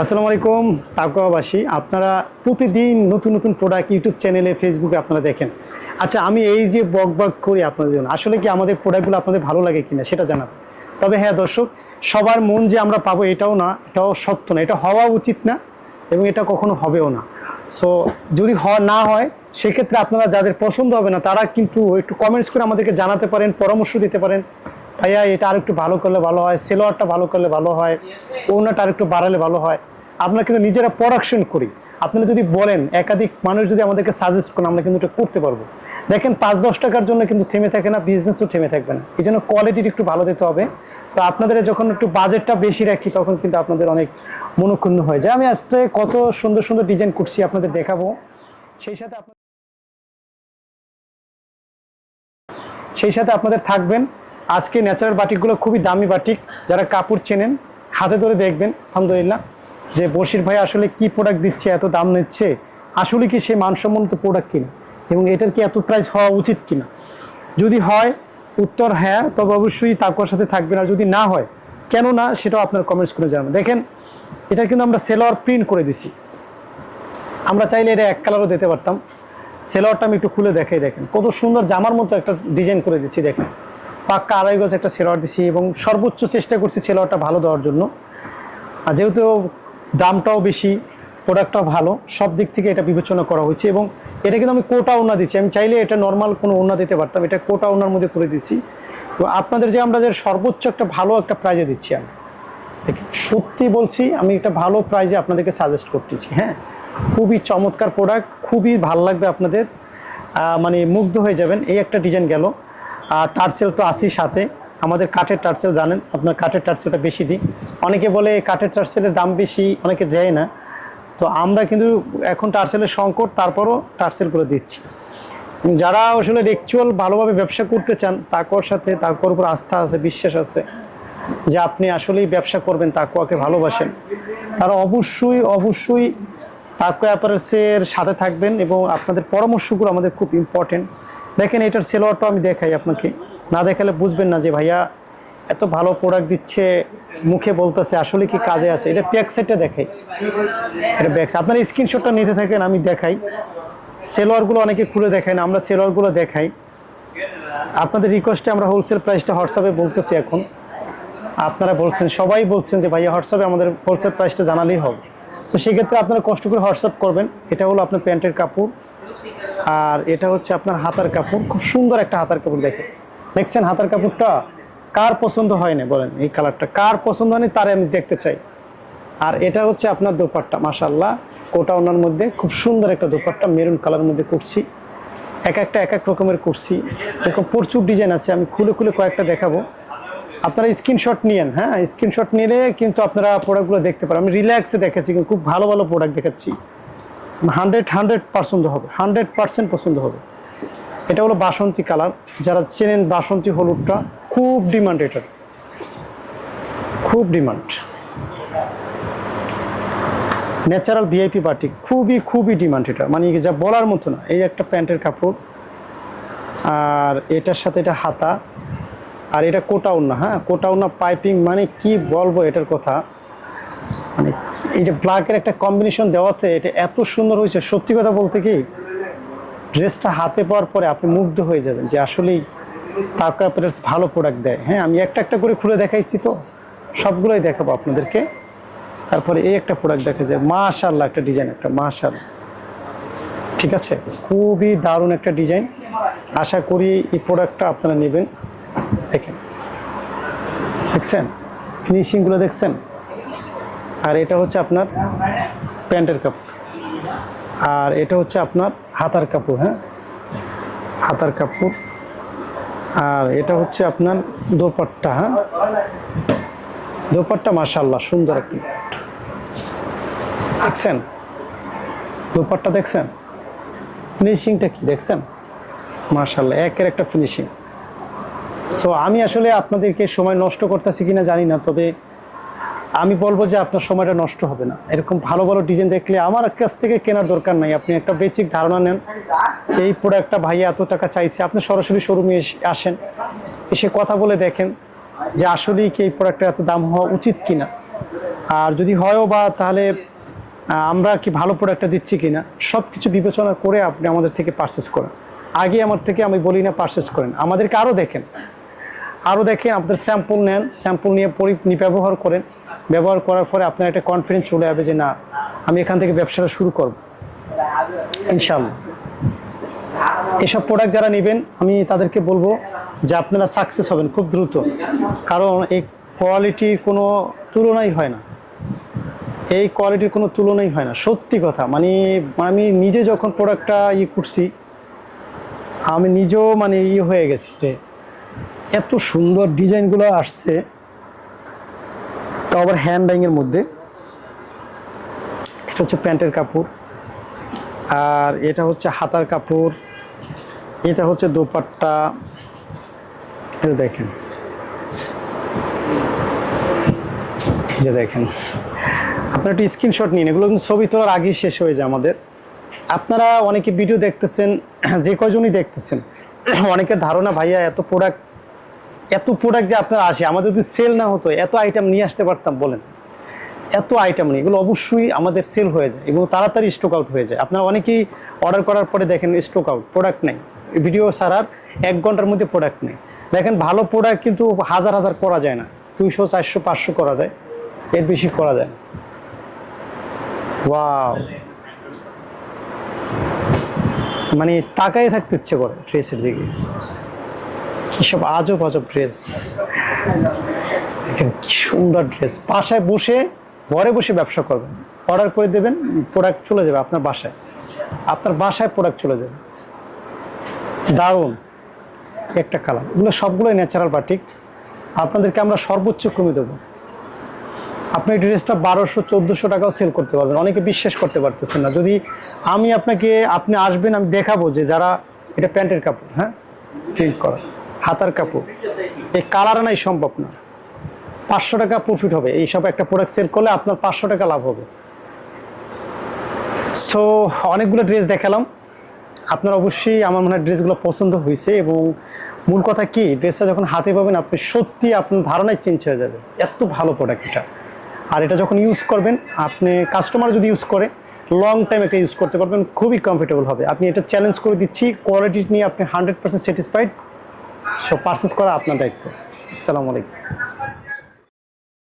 আসসালামু আলাইকুম তাকুয়াবাসী আপনারা প্রতিদিন নতুন নতুন প্রোডাক্ট ইউটিউব চ্যানেলে ফেসবুকে আপনারা দেখেন। আচ্ছা আমি এই যে বক বক করি আপনাদের জন্য, আসলে কি আমাদের প্রোডাক্টগুলো আপনাদের ভালো লাগে কিনা সেটা জানাবেন তবে হ্যাঁ দর্শক, সবার মন যে আমরা পাবো এটাও না, এটাও সত্য না, এটা হওয়া উচিত না এবং এটা কখনো হবেও না। সো যদি হ- না হয়, সেক্ষেত্রে আপনারা যাদের পছন্দ হবে না, তারা কিন্তু একটু কমেন্টস করে আমাদেরকে জানাতে পারেন, পরামর্শ দিতে পারেন। ভাইয়া, এটা আর একটু ভালো করলে ভালো হয়, সেলোয়ারটা ভালো করলে ভালো হয় ওনাটা আর একটু বাড়ালে ভালো হয়। আমরা কিন্তু নিজেরা প্রোডাকশন করি। আপনারা যদি বলেন, একাধিক মানুষ যদি আমাদেরকে সাজেস্ট করেন, আমরা কিন্তু এটা করতে পারব। দেখেন পাঁচ দশ টাকার জন্য কিন্তু থেমে থাকে না বিজনেসও থেমে থাকবে না। এই জন্য কোয়ালিটির একটু ভালো দিতে হবে। তো আপনাদের যখন একটু বাজেটটা বেশি রাখি, তখন কিন্তু আপনাদের অনেক মনোক্ষুণ্ণ হয়ে যায়। আমি আজকে কত সুন্দর সুন্দর ডিজাইন করছি আপনাদের দেখাবো। সেই সাথে সেই সাথে আপনাদের থাকবেন। আজকে ন্যাচারাল বাটিকগুলো খুবই দামি বাটিক। যারা কাপড় চেনেন, হাতে ধরে দেখবেন, আলহামদুলিল্লাহ। যে বশির ভাই আসলে কি প্রোডাক্ট দিচ্ছে, এত দাম নিচ্ছে, আসলে কি সে মানসম্মত প্রোডাক্ট কিনা? এবং এটার কি এত প্রাইস হওয়া উচিত কিনা? যদি হয়, উত্তর হ্যাঁ তবে অবশ্যই তাকুয়ার সাথে থাকবেন। আর যদি না হয় কেন না সেটাও আপনার কমেন্টস করে জানাবেন। দেখেন, এটা কিন্তু আমরা সেলোয়ার প্রিন্ট করে দিছি। আমরা চাইলে এটা এক কালারও দিতে পারতাম। সেলোয়ারটা আমি একটু খুলে দেখাই, দেখেন। কত সুন্দর জামার মতো একটা ডিজাইন করে দিচ্ছি দেখেন। পাক্কা আড়াই গজ একটা সেলোয়ার দিছি এবং সর্বোচ্চ চেষ্টা করছি সেলোয়ারটা ভালো দেওয়ার জন্য। আর যেহেতু দামটাও বেশি প্রোডাক্টটাও ভালো, সব দিক থেকে এটা বিবেচনা করা হয়েছে এবং এটা কিন্তু আমি কোটা ওনা দিচ্ছি। আমি চাইলে এটা নর্মাল কোনো ওনা দিতে পারতাম, এটা কোটা ওনার মধ্যে করে দিচ্ছি। তো আপনাদের যে আমরা যে সর্বোচ্চ একটা ভালো একটা প্রাইজে দিচ্ছি আমি সত্যি বলছি, আমি একটা ভালো প্রাইজে আপনাদেরকে সাজেস্ট করতেছি হ্যাঁ? খুবই চমৎকার প্রোডাক্ট খুবই ভালো লাগবে আপনাদের। মানে মুগ্ধ হয়ে যাবেন, এই একটা ডিজাইন গেল। আর টার্সেল তো আসি সাথে। আমাদের কাঠের টার্সেল জানেন, আপনার কাঠের টার্সেলটা বেশি দিই অনেকে বলে কাঠের টার্সেলের দাম বেশি, অনেকে দেয় না। তো আমরা কিন্তু এখন টার্সেলের সংকট, তারপরও টার্সেল করে দিচ্ছি। যারা আসলে অ্যাকচুয়াল ভালোভাবে ব্যবসা করতে চান তাকওয়ার সাথে তাকওয়ার উপর আস্থা আছে, বিশ্বাস আছে, যে আপনি আসলেই ব্যবসা করবেন, তাকুয়াকে ভালোবাসেন। তারা অবশ্যই অবশ্যই তাকুয়া অ্যাপারেসের সাথে থাকবেন এবং আপনাদের পরামর্শগুলো আমাদের খুব ইম্পর্টেন্ট দেখেন এটার সেলোয়ারটা আমি দেখাই আপনাকে। না দেখালে বুঝবেন না যে ভাইয়া এত ভালো প্রোডাক্ট দিচ্ছে, মুখে বলতেছে, আসলে কি কাজে আছে? এটা ব্যাক সাইডটা দেখাই। এটা ব্যাক আপনার স্ক্রিনশটটা নিতে থাকেন, আমি দেখাই। সেলোয়ারগুলো অনেকে খুলে দেখেন আমরা সেলোয়ারগুলো দেখাই। আপনাদের রিকোয়েস্টে আমরা হোলসেল প্রাইসটা হোয়াটসঅ্যাপে বলতেছি এখন। আপনারা বলছেন, সবাই বলছেন যে ভাইয়া হোয়াটসঅ্যাপে আমাদের হোলসেল প্রাইসটা জানালেই হবে। তো সেক্ষেত্রে আপনারা কষ্ট করে হোয়াটসঅ্যাপ করবেন। এটা হলো আপনার প্যান্টের কাপড়। আর এটা হচ্ছে আপনার হাতার কাপড়। খুব সুন্দর একটা হাতার কাপড় দেখে দেখছেন হাতার কাপড়টা কার পছন্দ হয় না বলেন এই কালারটা। কার পছন্দ হয়নি তারে আমি দেখতে চাই। আর এটা হচ্ছে আপনার দোপাট্টা মাশাল্লাহ কোটা ওনার মধ্যে খুব সুন্দর একটা দোপাট্টা, মেরুন কালার মধ্যে করছি এক একটা, এক এক রকমের করছি এরকম প্রচুর ডিজাইন আছে, আমি খুলে খুলে কয়েকটা দেখাবো। আপনারা স্ক্রিনশট নিয়েন হ্যাঁ? স্ক্রিনশট নিলে কিন্তু আপনারা প্রোডাক্টগুলো দেখতে পারেন। আমি রিল্যাক্সে দেখাচ্ছি, কিন্তু খুব ভালো ভালো প্রোডাক্ট দেখাচ্ছি। হান্ড্রেড হান্ড্রেড পছন্দ হবে, হান্ড্রেড পার্সেন্ট পছন্দ হবে। এটা হলো বাসন্তী কালার। যারা চেনেন বাসন্তী হলুদটা, খুব ডিমান্ড এটার। খুব ডিমান্ড। ন্যাচারাল ভিআইপি পার্টি, খুবই খুবই ডিমান্ড এটা। মানে যা বলার মতো না, এই একটা প্যান্টের কাপড়। আর এটার সাথে এটা হাতা। আর এটা কোটাউন না হ্যাঁ? কোটাউন না পাইপিং মানে কি বলব এটার কথা? মানে এই যে ব্ল্যাকের একটা কম্বিনেশন দেওয়াতে এটা এত সুন্দর হয়েছে। সত্যি কথা বলতে কি ড্রেসটা হাতে পাওয়ার পরে আপনি মুগ্ধ হয়ে যাবেন যে আসলেই তারকা প্রেস ভালো প্রোডাক্ট দেয়। হ্যাঁ আমি একটা একটা করে খুলে দেখাইছি তো, সবগুলোই দেখাবো আপনাদেরকে। তারপরে এই একটা প্রোডাক্ট দেখা যায় মাশাল্লাহ একটা ডিজাইন একটা মাশাল্লাহ ঠিক আছে? খুবই দারুণ একটা ডিজাইন আশা করি এই প্রোডাক্টটা আপনারা নেবেন। দেখেন। দেখছেন? ফিনিশিংগুলো দেখছেন? আর এটা হচ্ছে আপনার প্যান্টের কাপড়। আর এটা হচ্ছে আপনার হাতার কাপড় হ্যাঁ? হাতার কাপড়। আর এটা হচ্ছে আপনার দোপাট্টা হ্যাঁ? দোপাট্টা মাশাল্লাহ সুন্দর একটা দেখছেন? দোপাট্টা দেখছেন? ফিনিশিংটা কি দেখছেন? মাশাল্লাহ একের একটা ফিনিশিং। সো আমি আসলে আপনাদেরকে সময় নষ্ট করতেছি কিনা জানি না, তবে আমি বলব যে আপনার সময়টা নষ্ট হবে না। এরকম ভালো ভালো ডিজাইন দেখলে আমার কাছ থেকে কেনার দরকার নাই। আপনি একটা বেসিক ধারণা নেন, এই প্রোডাক্টটা ভাইয়া এত টাকা চাইছে, আপনি সরাসরি শোরুমে আসেন, এসে কথা বলে দেখেন যে আসলেই কি এই প্রোডাক্টের এত দাম হওয়া উচিত কিনা। আর যদি হয়ও বা তাহলে আমরা কি ভালো প্রোডাক্টটা দিচ্ছি কি না সব কিছু বিবেচনা করে আপনি আমাদের থেকে পারচেস করেন। আগে আমার থেকে আমি বলি না পারচেস করেন, আমাদেরকে আরও দেখেন। আরও দেখেন আপনাদের স্যাম্পল নেন স্যাম্পল নিয়ে পরি ব্যবহার করেন। ব্যবহার করার পরে আপনার একটা কনফিডেন্স চলে যাবে যে না, আমি এখান থেকে ব্যবসাটা শুরু করব। ইনশাল্লাহ এসব প্রোডাক্ট যারা নেবেন, আমি তাদেরকে বলব যে আপনারা সাকসেস হবেন খুব দ্রুত। কারণ এই কোয়ালিটির কোনো তুলনাই হয় না। এই কোয়ালিটির কোনো তুলনাই হয় না। সত্যি কথা মানে আমি নিজে যখন প্রোডাক্টটা ইয়ে করছি, আমি নিজেও মানে ইয়ে হয়ে গেছি যে এত সুন্দর ডিজাইনগুলো আসছে তাও আবার হ্যান্ড এর মধ্যে। এটা হচ্ছে প্যান্টের কাপড়। আর এটা হচ্ছে হাতার কাপড়। এটা হচ্ছে দোপাট্টা। এটা দেখেন। যে দেখেন। আপনারা একটু স্ক্রিনশট নিন। এগুলো কিন্তু ছবি তোলার আগেই শেষ হয়ে যায় আমাদের। আপনারা অনেকে ভিডিও দেখতেছেন, যে কয়জনই দেখতেছেন। অনেকের ধারণা, ভাইয়া, এত প্রোডাক্ট এত প্রোডাক্ট যে আপনার আসে, আমাদের যদি সেল না হতো, এত আইটেম নিয়ে আসতে পারতাম, বলেন। এত আইটেম নেই, এগুলো অবশ্যই আমাদের সেল হয়ে যায় এবং তাড়াতাড়ি স্টক আউট হয়ে যায়। আপনারা অনেকেই অর্ডার করার পরে দেখেন স্টক আউট প্রোডাক্ট নেই। ভিডিও ছাড়ার এক ঘণ্টার মধ্যে প্রোডাক্ট নেই। দেখেন ভালো প্রোডাক্ট কিন্তু হাজার হাজার করা যায় না, দুইশো, চারশো, পাঁচশো করা যায়, এর বেশি করা যায় না। মানে তাকাই থাকতে ইচ্ছে করে ড্রেসের দিকে। কিসব আজব আজব ড্রেস কি সুন্দর ড্রেস বাসায় বসে, ঘরে বসে ব্যবসা করবেন। অর্ডার করে দেবেন প্রোডাক্ট চলে যাবে আপনার বাসায়। আপনার বাসায় প্রোডাক্ট চলে যাবে। দারুণ। একটা কালার এগুলো সবগুলোই ন্যাচারাল বাটিক আপনাদেরকে আমরা সর্বোচ্চ কমে দেবো। আপনি এই ড্রেসটা বারোশো, চোদ্দোশো টাকাও সেল করতে পারবেন। অনেকে বিশ্বাস করতে পারতেছেন না। যদি আমি আপনাকে, আপনি আসবেন, আমি দেখাবো যে যারা এটা প্যান্টের কাপড় হ্যাঁ? প্রিন্ট করা। হাতার কাপড়। এই কালার নাই সম্ভব না। পাঁচশো টাকা প্রফিট হবে। এইসব একটা প্রোডাক্ট সেল করলে আপনার পাঁচশো টাকা লাভ হবে। সো অনেকগুলো ড্রেস দেখালাম। আপনার অবশ্যই আমার মনে হয় ড্রেসগুলো পছন্দ হয়েছে এবং মূল কথা কি ড্রেসটা যখন হাতে পাবেন আপনি সত্যি আপনার ধারণায় চেঞ্জ হয়ে যাবে। এত ভালো প্রোডাক্ট এটা। আর এটা যখন ইউজ করবেন, আপনি কাস্টমার যদি ইউজ করে লং টাইম এটা ইউজ করতে পারবেন, খুবই কমফোর্টেবল হবে। আপনি এটা চ্যালেঞ্জ করে দিচ্ছি কোয়ালিটি নিয়ে আপনি hundred percent satisfied so purchase করা আপনার দায়িত্ব। আসসালামু আলাইকুম।